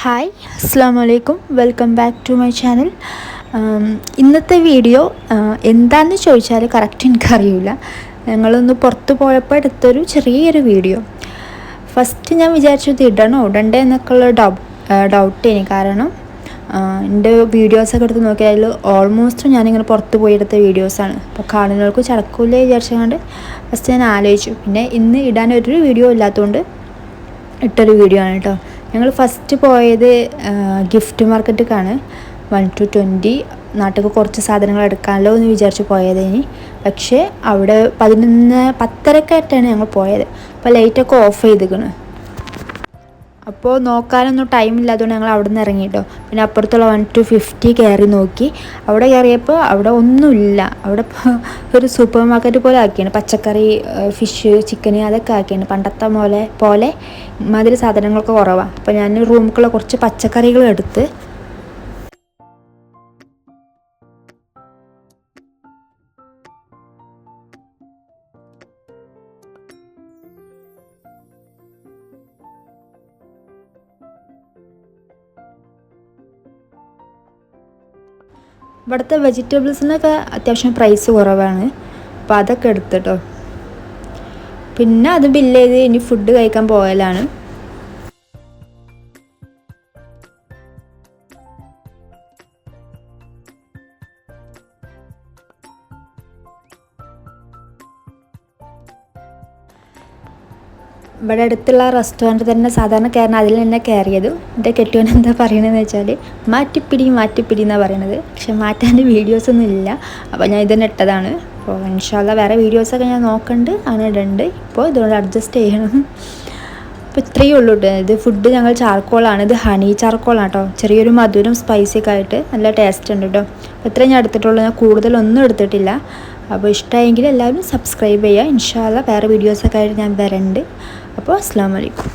Hi അസ്സാം വലൈക്കും welcome back to my channel ഇന്നത്തെ വീഡിയോ എന്താണെന്ന് ചോദിച്ചാൽ കറക്റ്റ് എനിക്കറിയില്ല ഞങ്ങളൊന്ന് പുറത്ത് പോയപ്പോൾ എടുത്തൊരു ചെറിയൊരു വീഡിയോ ഫസ്റ്റ് ഞാൻ വിചാരിച്ചത് ഇടണോ? ഇടണ്ടേ എന്നൊക്കെയുള്ള ഡൗ ഡൗട്ട് ഇനി കാരണം എന്റെ വീഡിയോസൊക്കെ എടുത്ത് നോക്കിയാൽ ഓൾമോസ്റ്റ് ഞാനിങ്ങനെ പുറത്ത് പോയി എടുത്ത വീഡിയോസാണ് അപ്പോൾ കാണുന്നവർക്ക് ചടക്കൂലേ വിചാരിച്ചുകൊണ്ട് ഫസ്റ്റ് ഞാൻ ആലോചിച്ചു. പിന്നെ ഇന്ന് ഇടാൻ ഒരു വീഡിയോ ഇല്ലാത്തതുകൊണ്ട് ഇട്ടൊരു വീഡിയോ ആണ് കേട്ടോ ഞങ്ങൾ ഫസ്റ്റ് പോയത് ഗിഫ്റ്റ് മാർക്കറ്റിലേക്കാണ് വൺ ടു ട്വന്റി നാട്ടിൽ കുറച്ച് സാധനങ്ങൾ എടുക്കാമല്ലോ എന്ന് വിചാരിച്ച് ഇനി. പക്ഷേ അവിടെ പതിനൊന്ന് പത്തരക്കായിട്ടാണ് ഞങ്ങൾ പോയത്. അപ്പോൾ ലൈറ്റൊക്കെ ഓഫ് ചെയ്തിരിക്കണ്. അപ്പോൾ നോക്കാനൊന്നും ടൈമില്ല ഇല്ലാത്തതുകൊണ്ട് ഞങ്ങൾ അവിടെ നിന്ന് ഇറങ്ങി കേട്ടോ പിന്നെ അപ്പുറത്തുള്ള വൺ ടു ഫിഫ്റ്റി കയറി നോക്കി. അവിടെ കയറിയപ്പോൾ അവിടെ ഒന്നുമില്ല. അവിടെ ഒരു സൂപ്പർ മാർക്കറ്റ് പോലെ ആക്കിയാണ് പച്ചക്കറി ഫിഷ് ചിക്കൻ അതൊക്കെ ആക്കിയാണ് പണ്ടത്തെ പോലെ പോലെ മാതിരി സാധനങ്ങളൊക്കെ കുറവാണ് അപ്പോൾ ഞാൻ റൂമിലുള്ള കുറച്ച് പച്ചക്കറികൾ എടുത്ത് ഇവിടുത്തെ വെജിറ്റബിൾസിനൊക്കെ അത്യാവശ്യം പ്രൈസ് കുറവാണ്. അപ്പോൾ അതൊക്കെ എടുത്തിട്ടോ പിന്നെ അത് ബില്ല് ചെയ്ത് ഇനി ഫുഡ് കഴിക്കാൻ പോകലാണ് ഇവിടെ അടുത്തുള്ള റെസ്റ്റോറന്റ് തന്നെ സാധാരണ കയറുന്ന അതിൽ തന്നെ കയറിയത് എന്റെ കെട്ടിയോൻ എന്താ പറയണതെന്ന് വെച്ചാൽ മാറ്റിപ്പിടി മാറ്റിപ്പിടി എന്നാണ് പറയണത്. പക്ഷെ മാറ്റാന്റെ വീഡിയോസൊന്നും ഇല്ല. അപ്പോൾ ഞാൻ ഇതന്നെ ഇട്ടതാണ്. അപ്പോൾ ഇൻഷാല്ല വേറെ വീഡിയോസൊക്കെ ഞാൻ നോക്കണ്ട് അങ്ങനെ ഇടുന്നുണ്ട് ഇപ്പോൾ ഇതുകൊണ്ട് അഡ്ജസ്റ്റ് ചെയ്യണം. അപ്പോൾ ഇത്രയേ ഉള്ളൂ കേട്ടോ ഇത് ഫുഡ് ഞങ്ങൾ ചാർക്കോളാണ് ഇത് ഹണി ചാർക്കോളാണ് കേട്ടോ ചെറിയൊരു മധുരം സ്പൈസിയൊക്കെ ആയിട്ട് നല്ല ടേസ്റ്റ് ഉണ്ട് കേട്ടോ അപ്പോൾ ഇത്രയും ഞാൻ എടുത്തിട്ടുള്ളൂ. ഞാൻ കൂടുതലൊന്നും എടുത്തിട്ടില്ല. അപ്പോൾ ഇഷ്ടമായെങ്കിൽ എല്ലാവരും സബ്സ്ക്രൈബ് ചെയ്യുക. ഇൻഷാല്ല വേറെ വീഡിയോസൊക്കെ ആയിട്ട് ഞാൻ വരണ്ട്. അപ്പോൾ അസ്സാം വലൈക്കും